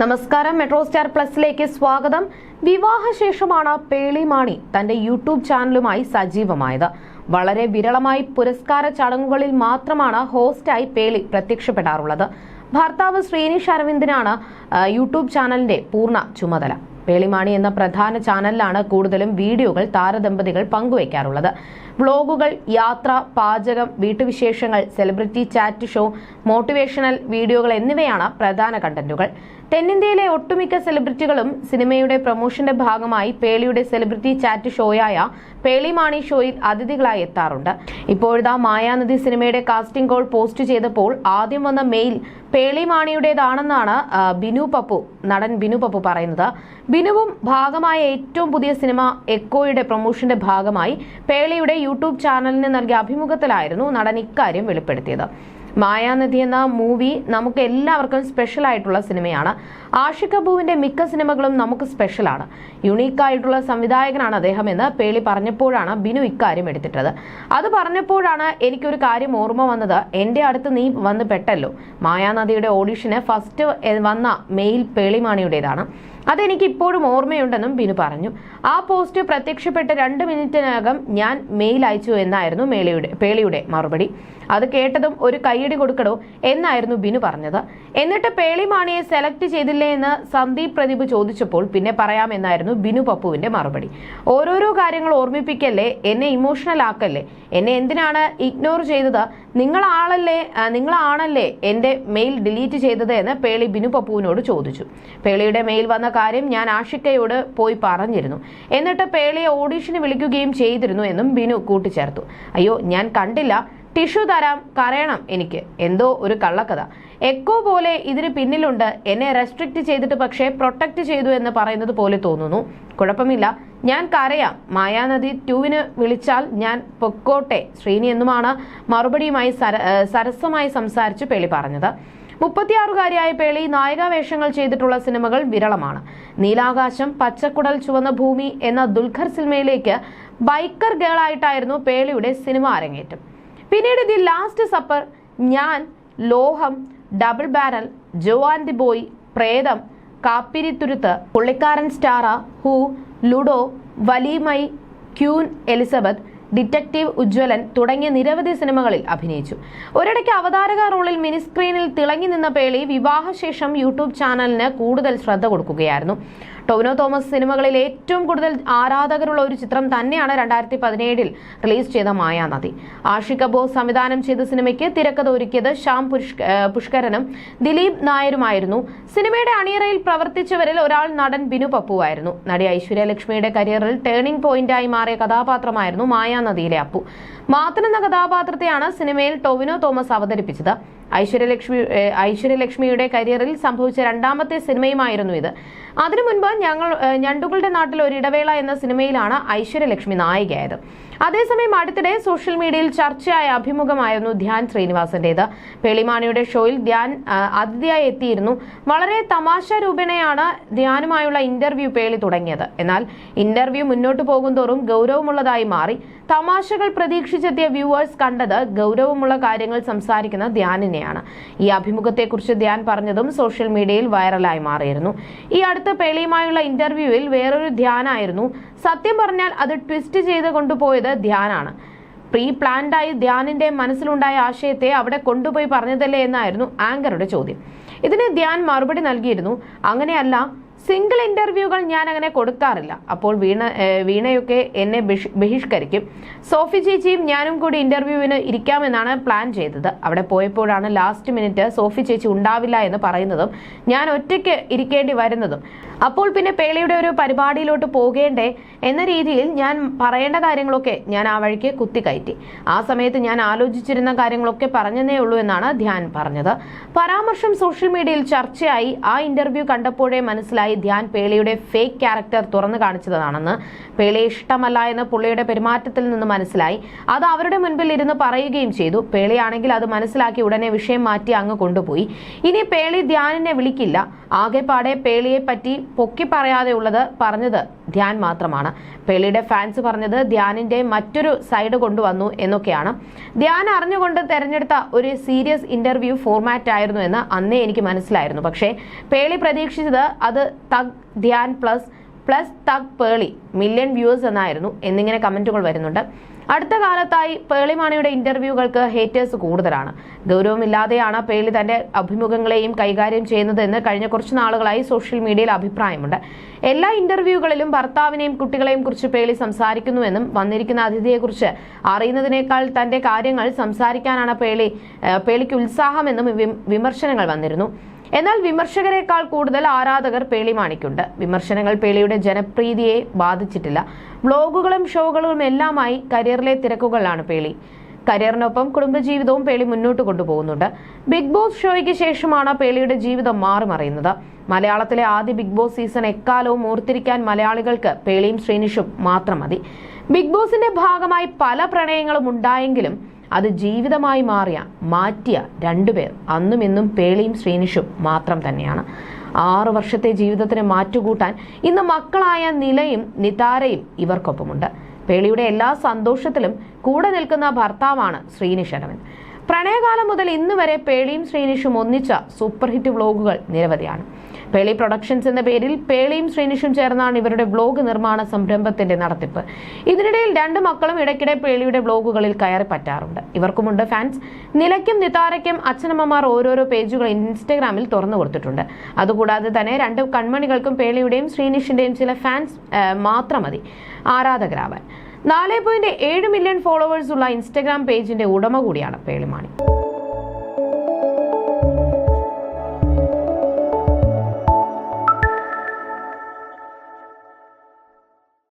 നമസ്കാരം. Metro star പ്ലസിലേക്ക് സ്വാഗതം. വിവാഹശേഷമാണ് പേളിമാണി തന്റെ യൂട്യൂബ് ചാനലുമായി സജീവമായത്. വളരെ വിരളമായി പുരസ്കാര ചടങ്ങുകളിൽ മാത്രമാണ് ഹോസ്റ്റായി പേളി പ്രത്യക്ഷപ്പെടാറുള്ളത്. ഭർത്താവ് ശ്രീനിഷ് അരവിന്ദിനാണ് യൂട്യൂബ് ചാനലിന്റെ പൂർണ ചുമതല. പേളിമാണി എന്ന പ്രധാന ചാനലിലാണ് കൂടുതലും വീഡിയോകൾ താരദമ്പതികൾ പങ്കുവയ്ക്കാറുള്ളത് വ്ളോഗുകൾ യാത്ര പാചകം വീട്ടുവിശേഷങ്ങൾ സെലിബ്രിറ്റി ചാറ്റ് ഷോ മോട്ടിവേഷണൽ വീഡിയോകൾ എന്നിവയാണ് പ്രധാന കണ്ടന്റുകൾ. തെന്നിന്ത്യയിലെ ഒട്ടുമിക്ക സെലിബ്രിറ്റികളും സിനിമയുടെ പ്രൊമോഷന്റെ ഭാഗമായി പേളിയുടെ സെലിബ്രിറ്റി ചാറ്റ് ഷോയായ പേളി മാണി ഷോയിൽ അതിഥികളായി എത്താറുണ്ട്. ഇപ്പോഴത്തെ മായാനദി സിനിമയുടെ കാസ്റ്റിംഗ് കോൾ പോസ്റ്റ് ചെയ്തപ്പോൾ ആദ്യം വന്ന മെയിൽ പേളി മാണിയുടേതാണെന്നാണ് ബിനു പപ്പു നടൻ ബിനു പപ്പു പറയുന്നത്. ബിനുവും ഭാഗമായ ഏറ്റവും പുതിയ സിനിമ എക്കോയുടെ പ്രൊമോഷന്റെ ഭാഗമായി പേളിയുടെ യൂട്യൂബ് ചാനലിന് നൽകിയ അഭിമുഖത്തിലായിരുന്നു നടൻ ഇക്കാര്യം വെളിപ്പെടുത്തിയത്. മായാനദി എന്ന മൂവി നമുക്ക് എല്ലാവർക്കും സ്പെഷ്യൽ ആയിട്ടുള്ള സിനിമയാണ് ആഷിഖ് കപൂവിന്റെ മിക്ക സിനിമകളും നമുക്ക് സ്പെഷ്യലാണ്. യുണീക്ക് ആയിട്ടുള്ള സംവിധായകനാണ് അദ്ദേഹം എന്ന് പേളി പറഞ്ഞപ്പോഴാണ് ബിനു ഇക്കാര്യം എടുത്തിട്ടത്. അത് പറഞ്ഞപ്പോഴാണ് എനിക്കൊരു കാര്യം ഓർമ്മ വന്നത്. എന്റെ അടുത്ത് നീ വന്ന് പെട്ടല്ലോ. മായാനദിയുടെ ഓഡിഷന് ഫസ്റ്റ് വന്ന മെയിൽ പേളിമാണിയുടേതാണ്. അതെനിക്ക് ഇപ്പോഴും ഓർമ്മയുണ്ടെന്നും ബിനു പറഞ്ഞു. ആ പോസ്റ്റ് പ്രത്യക്ഷപ്പെട്ട് രണ്ട് മിനിറ്റിനകം ഞാൻ മെയിൽ അയച്ചു എന്നായിരുന്നു മേളിയുടെ പേളിയുടെ മറുപടി. അത് കേട്ടതും ഒരു കൈയടി കൊടുക്കണോ എന്നായിരുന്നു ബിനു പറഞ്ഞത്. എന്നിട്ട് പേളിമാണിയെ സെലക്ട് ചെയ്തില്ലേ എന്ന് സന്ദീപ് പ്രദീപ് ചോദിച്ചപ്പോൾ പിന്നെ പറയാമെന്നായിരുന്നു ബിനു പപ്പുവിന്റെ മറുപടി. ഓരോരോ കാര്യങ്ങൾ ഓർമ്മിപ്പിക്കല്ലേ? എന്നെ ഇമോഷണൽ ആക്കല്ലേ? എന്നെ എന്തിനാണ് ഇഗ്നോർ ചെയ്തത്? നിങ്ങളാളല്ലേ നിങ്ങളാണല്ലേ എന്റെ മെയിൽ ഡിലീറ്റ് ചെയ്തത് എന്ന് പേളി ബിനു പപ്പുവിനോട് ചോദിച്ചു. പേളിയുടെ മെയിൽ വന്ന കാര്യം ഞാൻ ആഷിക്കയോട് പോയി പറഞ്ഞിരുന്നു. എന്നിട്ട് പേളിയെ ഓഡീഷന് വിളിക്കുകയും ചെയ്തിരുന്നു എന്നും ബിനു കൂട്ടിച്ചേർത്തു. അയ്യോ ഞാൻ കണ്ടില്ല. ടിഷ്യൂ തരാം കരയണം എനിക്ക്. എന്തോ ഒരു കള്ളക്കഥ. എക്കോ പോലെ ഇതിന് പിന്നിലുണ്ട്. എന്നെ റെസ്ട്രിക്റ്റ് ചെയ്തിട്ട് പക്ഷേ പ്രൊട്ടക്ട് ചെയ്തു എന്ന് പറയുന്നത് പോലെ തോന്നുന്നു. കുഴപ്പമില്ല. ഞാൻ കരയാം. മായാനദി ടൂവിന് വിളിച്ചാൽ ഞാൻ പൊക്കോട്ടെ. ശ്രീനി എന്നുമാണ് മറുപടിയുമായി സരസമായി സംസാരിച്ച് പേളി പറഞ്ഞത്. മുപ്പത്തിയാറുകാരിയായ പേളി നായികാവേഷങ്ങൾ ചെയ്തിട്ടുള്ള സിനിമകൾ വിരളമാണ്. നീലാകാശം പച്ചക്കുടൽ ചുവന്ന ഭൂമി എന്ന ദുൽഖർ സിനിമയിലേക്ക് ബൈക്കർ ഗേളായിട്ടായിരുന്നു പേളിയുടെ സിനിമ അരങ്ങേറ്റം. പിന്നീട് ദി ലാസ്റ്റ് സപ്പർ ഞാൻ Loham double barrel Jo and the boy Pretham Kappirithuruthu Pullikkaran Staraa who ludo Valimai queen Elizabeth detective Ujjwalan തുടങ്ങിയ നിരവധി സിനിമകളിൽ അഭിനയിച്ചു. ഒരിടയ്ക്ക് അവതാരക റോളിൽ മിനി സ്ക്രീനിൽ തിളങ്ങി നിന്ന പേളി വിവാഹശേഷം യൂട്യൂബ് ചാനലിന് കൂടുതൽ ശ്രദ്ധ കൊടുക്കുകയായിരുന്നു. ടൊവിനോ തോമസ് സിനിമകളിൽ ഏറ്റവും കൂടുതൽ ആരാധകരുള്ള ഒരു ചിത്രം തന്നെയാണ് രണ്ടായിരത്തി പതിനേഴിൽ റിലീസ് ചെയ്ത മായാനദി ആഷിക് കപൂർ സംവിധാനം ചെയ്ത സിനിമയ്ക്ക് തിരക്കഥ ഒരുക്കിയത് ശ്യാം പുഷ്ക- പുഷ്കരനും ദിലീപ് നായരുമായിരുന്നു. സിനിമയുടെ അണിയറയിൽ പ്രവർത്തിച്ചവരിൽ ഒരാൾ നടൻ ബിനു പപ്പുവായിരുന്നു. നടി ഐശ്വര്യ ലക്ഷ്മിയുടെ കരിയറിൽ ടേണിംഗ് പോയിന്റായി മാറിയ കഥാപാത്രമായിരുന്നു മായാനദിയിലെ അപ്പു. മാത്തൻ എന്ന കഥാപാത്രത്തെയാണ് സിനിമയിൽ ടോവിനോ തോമസ് അവതരിപ്പിച്ചത്. ഐശ്വര്യലക്ഷ്മി ഐശ്വര്യലക്ഷ്മിയുടെ കരിയറിൽ സംഭവിച്ച രണ്ടാമത്തെ സിനിമയുമായിരുന്നു ഇത്. അതിനു മുൻപ് ഞങ്ങൾ ഞണ്ടുകളുടെ നാട്ടിൽ ഒരു ഇടവേള എന്ന സിനിമയിലാണ് ഐശ്വര്യലക്ഷ്മി നായികയായത്. അതേസമയം അടുത്തിടെ സോഷ്യൽ മീഡിയയിൽ ചർച്ചയായ അഭിമുഖമായിരുന്നു ധ്യാൻ ശ്രീനിവാസന്റേത്. പെളിമാണിയുടെ ഷോയിൽ ധ്യാൻ അതിഥിയായി എത്തിയിരുന്നു. വളരെ തമാശ രൂപേണയാണ് ധ്യാനുമായുള്ള ഇന്റർവ്യൂ പേളി തുടങ്ങിയത്. എന്നാൽ ഇന്റർവ്യൂ മുന്നോട്ട് പോകുന്തോറും ഗൗരവമുള്ളതായി മാറി. തമാശകൾ പ്രതീക്ഷിച്ചെത്തിയ വ്യൂവേഴ്സ് കണ്ടത് ഗൗരവമുള്ള കാര്യങ്ങൾ സംസാരിക്കുന്ന ധ്യാനിനെയാണ്. ഈ അഭിമുഖത്തെക്കുറിച്ച് ധ്യാൻ പറഞ്ഞതും സോഷ്യൽ മീഡിയയിൽ വൈറലായി മാറിയിരുന്നു. ഈ അടുത്ത പേളിയുമായുള്ള ഇന്റർവ്യൂവിൽ വേറൊരു ധ്യാനായിരുന്നു. സത്യം പറഞ്ഞാൽ അത് ട്വിസ്റ്റ് ചെയ്ത് കൊണ്ടുപോയത് ധ്യാനാണ്. പ്രീ പ്ലാൻഡായി ധ്യാനിന്റെ മനസ്സിലുണ്ടായ ആശയത്തെ അവിടെ കൊണ്ടുപോയി പറഞ്ഞതല്ലേ എന്നായിരുന്നു ആങ്കറുടെ ചോദ്യം. ഇതിന് ധ്യാൻ മറുപടി നൽകിയിരുന്നു. അങ്ങനെയല്ല സിംഗിൾ ഇന്റർവ്യൂകൾ ഞാൻ അങ്ങനെ കൊടുക്കാറില്ല. അപ്പോൾ വീണ വീണയൊക്കെ എന്നെ ബഹിഷ്- ബഹിഷ്കരിക്കും. സോഫി ചേച്ചിയും ഞാനും കൂടി ഇന്റർവ്യൂവിന് ഇരിക്കാമെന്നാണ് പ്ലാൻ ചെയ്തത്. അവിടെ പോയപ്പോഴാണ് ലാസ്റ്റ് മിനിറ്റ് സോഫി ചേച്ചി ഉണ്ടാവില്ല എന്ന് പറയുന്നതും ഞാൻ ഒറ്റയ്ക്ക് ഇരിക്കേണ്ടി വരുന്നതും. അപ്പോൾ പിന്നെ പേളിയുടെ ഒരു പരിപാടിയിലോട്ട് പോകേണ്ടേ എന്ന രീതിയിൽ ഞാൻ പറയേണ്ട കാര്യങ്ങളൊക്കെ ഞാൻ ആ വഴിക്ക് കുത്തിക്കയറ്റി. ആ സമയത്ത് ഞാൻ ആലോചിച്ചിരുന്ന കാര്യങ്ങളൊക്കെ പറഞ്ഞതേ ഉള്ളൂ എന്നാണ് ധ്യാൻ പറഞ്ഞത്. പരാമർശം സോഷ്യൽ മീഡിയയിൽ ചർച്ചയായി. ആ ഇന്റർവ്യൂ കണ്ടപ്പോഴേ മനസ്സിലായി. ധ്യാൻ പേളിയുടെ ഫേക്ക് ക്യാരക്ടർ തുറന്നു കാണിച്ചതാണെന്ന് പേളിയെ ഇഷ്ടമല്ല എന്ന് പുള്ളിയുടെ പെരുമാറ്റത്തിൽ നിന്ന് മനസ്സിലായി. അത് അവരുടെ മുൻപിൽ ഇരുന്ന് പറയുകയും ചെയ്തു. പേളിയാണെങ്കിൽ അത് മനസ്സിലാക്കി ഉടനെ വിഷയം മാറ്റി അങ്ങ് കൊണ്ടുപോയി. ഇനി പേളി ധ്യാനിനെ വിളിക്കില്ല. ആകെപ്പാടെ പേളിയെ പറ്റി പൊക്കി പറയാതെ ഉള്ളത് പറഞ്ഞത് ധ്യാൻ മാത്രമാണ്. പേളിയുടെ ഫാൻസ് പറഞ്ഞത് ധ്യാനിന്റെ മറ്റൊരു സൈഡ് കൊണ്ടുവന്നു എന്നൊക്കെയാണ്. ധ്യാൻ അറിഞ്ഞുകൊണ്ട് തെരഞ്ഞെടുത്ത ഒരു സീരിയസ് ഇന്റർവ്യൂ ഫോർമാറ്റ് ആയിരുന്നു എന്ന് അന്നേ എനിക്ക് മനസ്സിലായിരുന്നു. പക്ഷേ പേളി പ്രതീക്ഷിച്ചത് അത് thug Dhyan plus plus thug Pearle million viewers എന്നായിരുന്നു എന്നിങ്ങനെ കമന്റുകൾ വരുന്നുണ്ട്. അടുത്ത കാലത്തായി പേളിമാണിയുടെ ഇന്റർവ്യൂകൾക്ക് ഹേറ്റേഴ്സ് കൂടുതലാണ്. ഗൗരവമില്ലാതെയാണ് പേളി തന്റെ അഭിമുഖങ്ങളെയും കൈകാര്യം ചെയ്യുന്നതെന്ന് കഴിഞ്ഞ കുറച്ച് നാളുകളായി സോഷ്യൽ മീഡിയയിൽ അഭിപ്രായമുണ്ട്. എല്ലാ ഇന്റർവ്യൂകളിലും ഭർത്താവിനെയും കുട്ടികളെയും കുറിച്ച് പേളി സംസാരിക്കുന്നുവെന്നും വന്നിരിക്കുന്ന അതിഥിയെക്കുറിച്ച് അറിയുന്നതിനേക്കാൾ തന്റെ കാര്യങ്ങൾ സംസാരിക്കാനാണ് പേളി പേളിക്ക് ഉത്സാഹമെന്നും വിമർശനങ്ങൾ വന്നിരുന്നു. എന്നാൽ വിമർശകരെക്കാൾ കൂടുതൽ ആരാധകർ പേളിമാണിക്കുണ്ട് വിമർശനങ്ങൾ പേളിയുടെ ജനപ്രീതിയെ ബാധിച്ചിട്ടില്ല. വ്ളോഗുകളും ഷോകളും എല്ലാമായി കരിയറിലെ തിരക്കുകളാണ് പേളി. കരിയറിനൊപ്പം കുടുംബജീവിതവും പേളി മുന്നോട്ട് കൊണ്ടുപോകുന്നുണ്ട്. ബിഗ് ബോസ് ഷോയ്ക്ക് ശേഷമാണ് പേളിയുടെ ജീവിതം മാറിമറിയുന്നത്. മലയാളത്തിലെ ആദ്യ ബിഗ് ബോസ് സീസൺ എക്കാലവും ഓർത്തിരിക്കാൻ മലയാളികൾക്ക് പേളിയും ശ്രീനിഷും മാത്രം മതി. ബിഗ് ബോസിന്റെ ഭാഗമായി പല പ്രണയങ്ങളും ഉണ്ടായെങ്കിലും അത് ജീവിതമായി മാറിയ മാറ്റിയ രണ്ടുപേർ അന്നും ഇന്നും പേളിയും ശ്രീനിഷും മാത്രം തന്നെയാണ്. ആറു വർഷത്തെ ജീവിതത്തിന് മാറ്റുകൂട്ടാൻ ഇന്ന് മക്കളായ നിലയും നിതാരയും ഇവർക്കൊപ്പമുണ്ട്. പേളിയുടെ എല്ലാ സന്തോഷത്തിലും കൂടെ നിൽക്കുന്ന ഭർത്താവാണ് ശ്രീനിഷ് ശ്രീനിഷരവൻ പ്രണയകാലം മുതൽ ഇന്ന് വരെ പേളിയും ശ്രീനിഷും ഒന്നിച്ച സൂപ്പർ ഹിറ്റ് വ്ലോഗുകൾ നിരവധിയാണ്. പേളി പ്രൊഡക്ഷൻസ് എന്ന പേരിൽ പേളിയും ശ്രീനിഷും ചേർന്നാണ് ഇവരുടെ വ്ലോഗ് നിർമ്മാണ സംരംഭത്തിന്റെ നടത്തിപ്പ്. ഇതിനിടയിൽ രണ്ട് മക്കളും ഇടയ്ക്കിടെ പേളിയുടെ വ്ലോഗുകളിൽ കയറി പറ്റാറുണ്ട്. ഇവർക്കുമുണ്ട് ഫാൻസ്. നിലയ്ക്കും നിതാരയ്ക്കും അച്ഛനമ്മമാർ ഓരോരോ പേജുകൾ ഇൻസ്റ്റഗ്രാമിൽ തുറന്നു കൊടുത്തിട്ടുണ്ട്. അതുകൂടാതെ തന്നെ രണ്ട് കൺമണികൾക്കും പേളിയുടെയും ശ്രീനിഷിന്റെയും ചില ഫാൻസ് മാത്രം മതി. ആരാധകരാവാൻ. നാല് പോയിന്റ് ഏഴ് മില്യൺ ഫോളോവേഴ്സ് ഉള്ള ഇൻസ്റ്റഗ്രാം പേജിന്റെ ഉടമ കൂടിയാണ് പേളിമാണി.